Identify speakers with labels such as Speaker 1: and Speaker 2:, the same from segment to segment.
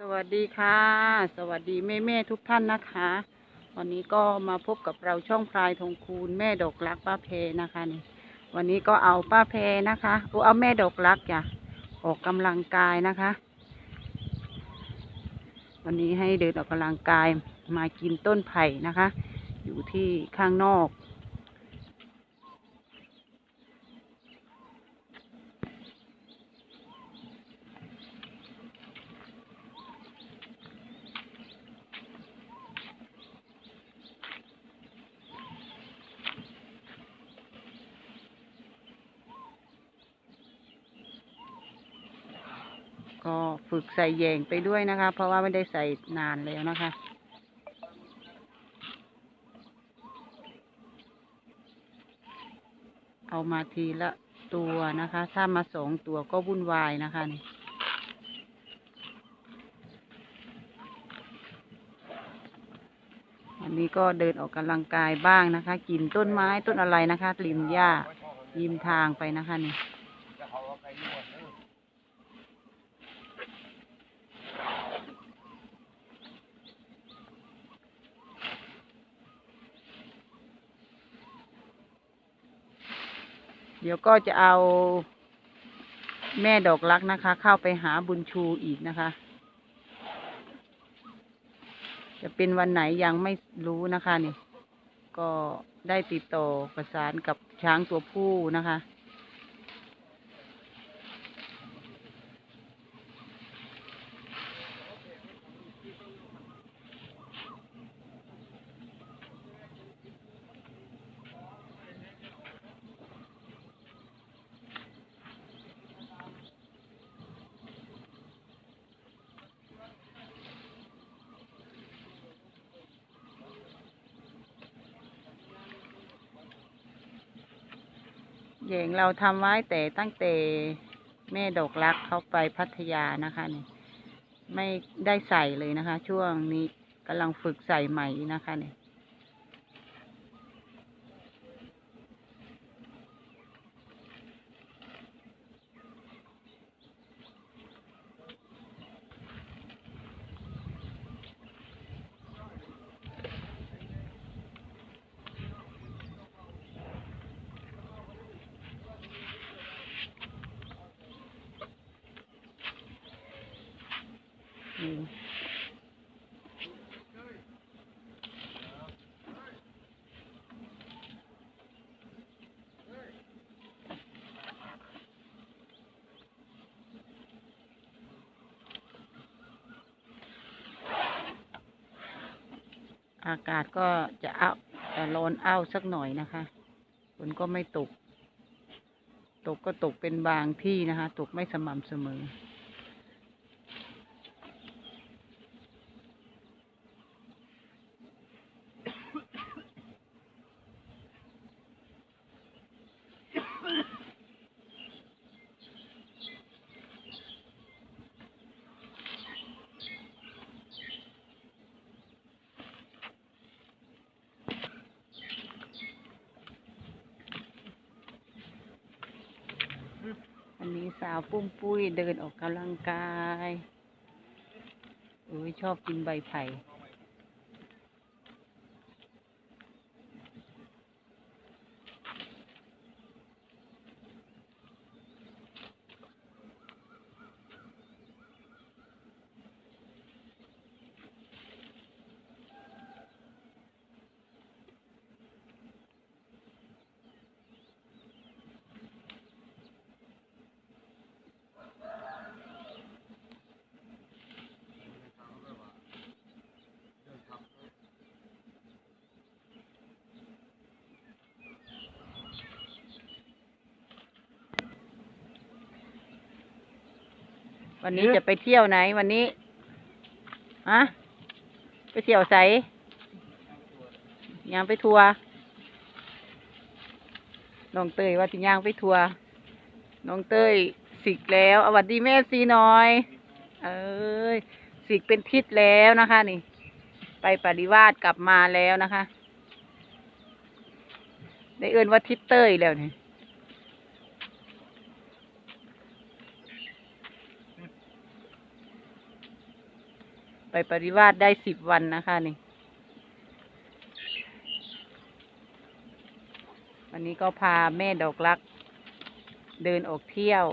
Speaker 1: สวัสดีค่ะ สวัสดีแม่แม่ๆทุกท่านนะคะวันนี้ก็มาพบกับเราช่องพลายทองคูณแม่ดอกรักป้าเพนะคะนี่วันนี้ก็เอาป้าเพนะคะโอ้เอาแม่ดอกรักจ้ะออกกำลังกายนะคะ วันนี้ให้เดินออกกำลังกายมากินต้นไผ่นะคะ อยู่ที่ข้างนอก ก็ฝึกใส่แยงไปด้วยนะคะ เพราะว่าไม่ได้ใส่นานแล้วนะคะเอามาทีละตัวนะคะ ถ้ามาสองตัวก็วุ่นวายนะคะนี่อันนี้ก็เดินออกกำลังกายบ้างนะคะ กินต้นไม้ต้นอะไรนะคะริมหญ้าริมทางไปนะคะนี่ เดี๋ยวก็จะเอาแม่ดอกรักนะคะ เข้าไปหาบุญชูอีกนะคะ จะเป็นวันไหนยังไม่รู้นะคะนี่ ก็ได้ติดต่อประสานกับช้างตัวผู้นะคะ แยงเราทำไว้แต่ตั้งแต่แม่ดอกรักเขาไปพัทยานะคะนี่ไม่ได้ใส่เลยนะคะ ช่วงนี้กำลังฝึกใส่ใหม่นะคะนี่ยม อากาศก็จะเอาแต่ร้อนอ้าวสักหน่อยนะคะฝนก็ไม่ตก ตกก็ตกเป็นบางที่นะคะ ตกไม่สม่ำเสมอ อันนี้สาวปุ้มปุ้ยเดินออกกำลังกาย โอ้ยชอบกินใบไผ่ วันนี้จะไปเที่ยวไหนวันนี้อะไปเที่ยวไสยางไปทัวร์น้องเตยว่าที่ยางไปทัวร์น้องเตยสิกแล้วเอาหวัดดีแม่ซีหน่อย เอ้ยสิกเป็นทิศแล้วนะคะนี่ ไปปฏิวาสกลับมาแล้วนะคะ ได้เอื่นว่าทิศเต้ยแล้วนี่ ไปปริวาสได้สิบวันนะคะนี่ วันนี้ก็พาแม่ดอกรัก เดินออกเที่ยว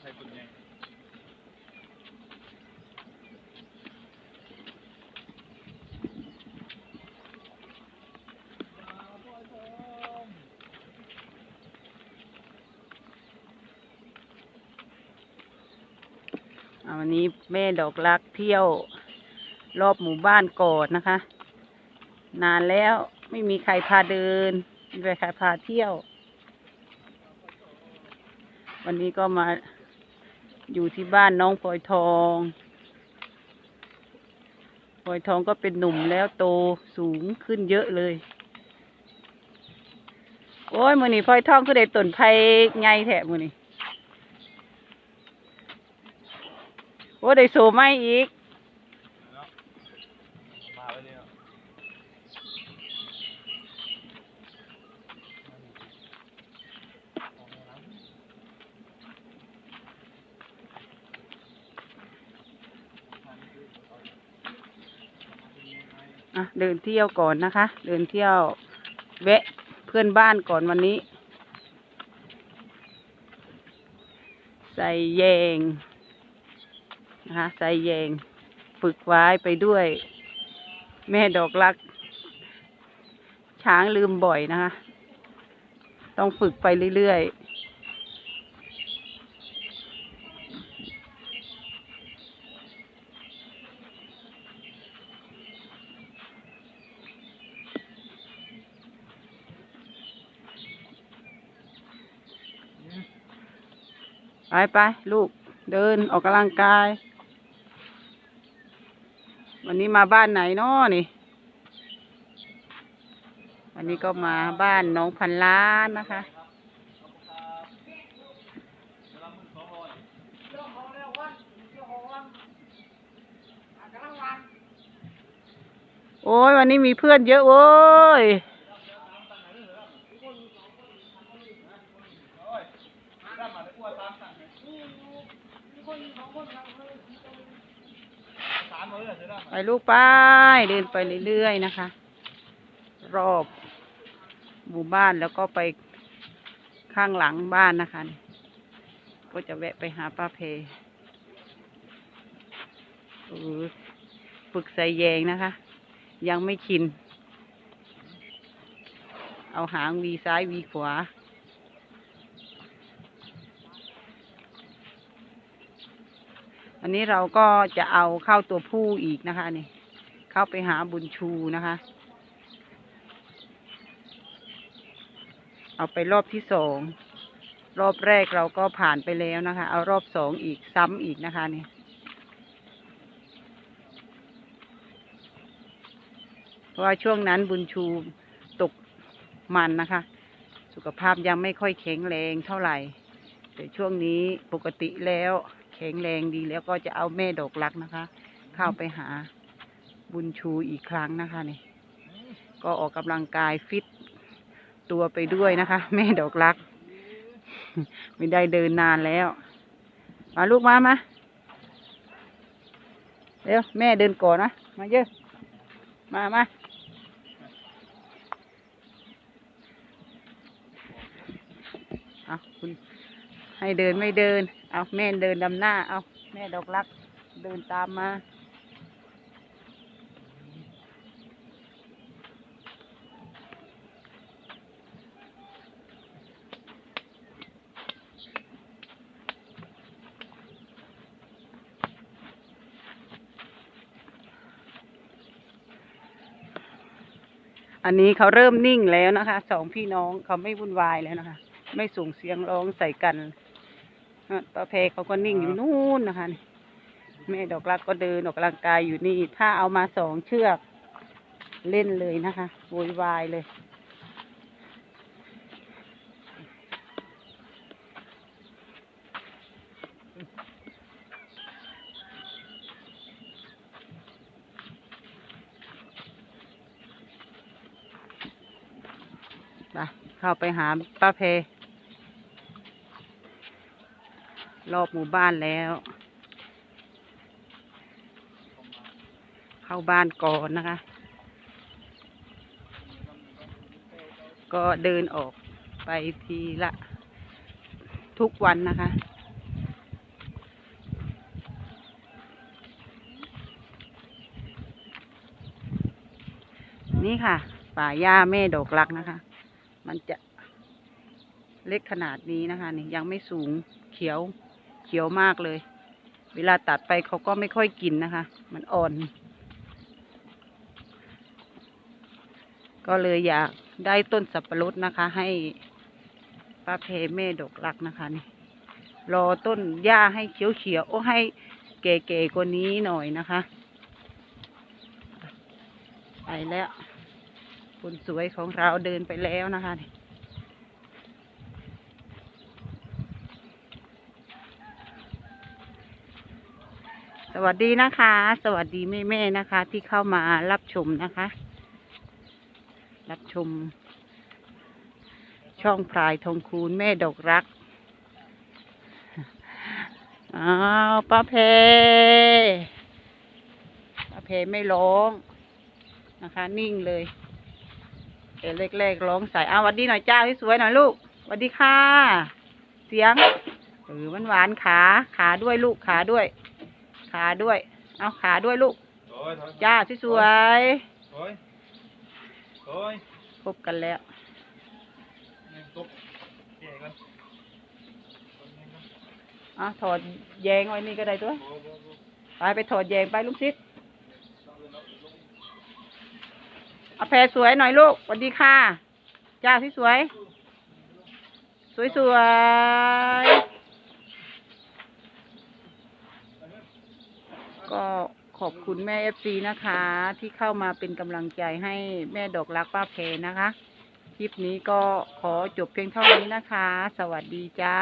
Speaker 2: ใช้ตุนไง
Speaker 1: อ่า วันนี้แม่ดอกรักเที่ยวรอบหมู่บ้านกอนนะคะ นานแล้วไม่มีใครพาเดินไม่มีใครพาเที่ยว วันนี้ก็มาอยู่ที่บ้านน้องพลอยทองพลอยทองก็เป็นหนุ่มแล้วโตสูงขึ้นเยอะเลย โอ้ยมือนี้พลอยทองก็ได้ต้นไผ่ไงแถะมือนี้ โอ้ได้โซไม่อีก
Speaker 2: มาแล้วเนี่ย
Speaker 1: อะเดินเที่ยวก่อนนะคะ เดินเที่ยวแวะเพื่อนบ้านก่อนวันนี้ ใส่แยง นะคะใส่แยงฝึกไว้ไปด้วย แม่ดอกรัก ช้างลืมบ่อยนะคะ ต้องฝึกไปเรื่อยๆไปไปลูกเดินออกกำลังกาย นี้มาบ้านไหนน้อนี่ วันนี้ก็มาบ้านน้องพันล้านนะคะ โอ้ยวันนี้มีเพื่อนเยอะโว้ย
Speaker 2: สามเไป
Speaker 1: ลูกไป เดินไปเรื่อยๆนะคะ รอบหมู่บ้านแล้วก็ไปข้างหลังบ้านนะคะ ก็จะแวะไปหาป้าเพอฝึกใส่แยงนะคะ ยังไม่ชิน เอาหางวีซ้ายวีขวา นนี้เราก็จะเอาเข้าตัวผู้อีกนะคะนี่เข้าไปหาบุญชูนะคะ เอาไปรอบที่สองรอบแรกเราก็ผ่านไปแล้วนะคะ เอารอบสองอีกซ้ำอีกนะคะนี่เพราะว่าช่วงนั้นบุญชูตกมันนะคะ สุขภาพยังไม่ค่อยแข็งแรงเท่าไหร่ แต่ช่วงนี้ปกติแล้ว ข็งแรงดีแล้วก็จะเอาแม่ดอกรักนะคะ เข้าไปหาบุญชูอีกครั้งนะคะนี่ ก็ออกกำลังกายฟิตตัวไปด้วยนะคะ แม่ดอกรัก ไม่ได้เดินนานแล้ว มาลูกมามาเร็วแม่เดินก่อนนะมาเยอะ มามาเอาคุณ ให้เดินไม่เดิน เอาแม่เดินดำหน้า เอาแม่ดอกรัก เดินตามมา อันนี้เขาเริ่มนิ่งแล้วนะคะ สองพี่น้องเขาไม่วุ่นวายแล้วนะคะ ไม่ส่งเสียงร้องใส่กัน อะป้าเพเขาก็นิ่งอยู่นู่นนะคะนี่แม่ดอกรักก็เดินออกกำลังกายอยู่นี่ ถ้าเอามาสองเชือกเล่นเลยนะคะโวยวายเลยไปเข้าไปหาป้าเพ รอบหมู่บ้านแล้ว เข้าบ้านก่อนนะคะ ก็เดินออกไปทีละทุกวันนะคะ นี่ค่ะ ป่าหญ้าแม่ดอกรักนะคะ มันจะเล็กขนาดนี้นะคะนี่ยังไม่สูงเขียว ขียวมากเลย เวลาตัดไปเขาก็ไม่ค่อยกินนะคะ มันอ่อน ก็เลยอยากได้ต้นสับปะรดนะคะ ให้ป้าเพแม่ดอกรักนะคะนี่รอต้นหญ้าให้เขียวเขียวๆโอ้ให้เก๋ๆกว่านี้หน่อยนะคะ ไปแล้วคนสวยของเราเดินไปแล้วนะคะนี่ สวัสดีนะคะ สวัสดีแม่ๆนะคะ ที่เข้ามารับชมนะคะ รับชม ช่องพลายทองคูณแม่ดอกรักอ้าวป้าเพป้าเพไม่ร้องนะคะ นิ่งเลยแต่แรกๆร้องใส่อ้าววัดดีหน่อยจ้าสวยหน่อยลูกหวัดดีค่ะ เสียงเออมันหวานๆขา ขาด้วยลูกขาด้วย ขาด้วย เอาขาด้วยลูก
Speaker 2: โอ้ยถอย
Speaker 1: จ้าสวย
Speaker 2: โอ้ยโอ้ย
Speaker 1: ๆพบกันแล้ว
Speaker 2: ยังตกแย่กันตกแย่กัน
Speaker 1: อะถอดแยงไว้นี่ก็ได้ตัว
Speaker 2: โอ้โหโอ้โห
Speaker 1: ไปไปถอดแยงไปลูกชิดเอาแพรสวยหน่อยลูกสวัสดีค่ะ จ้าที่สวยสวยสวย ก็ขอบคุณแม่เอฟซีนะคะ ที่เข้ามาเป็นกำลังใจให้แม่ดอกรักป้าเพนะคะ คลิปนี้ก็ขอจบเพียงเท่านี้นะคะ สวัสดีจ้า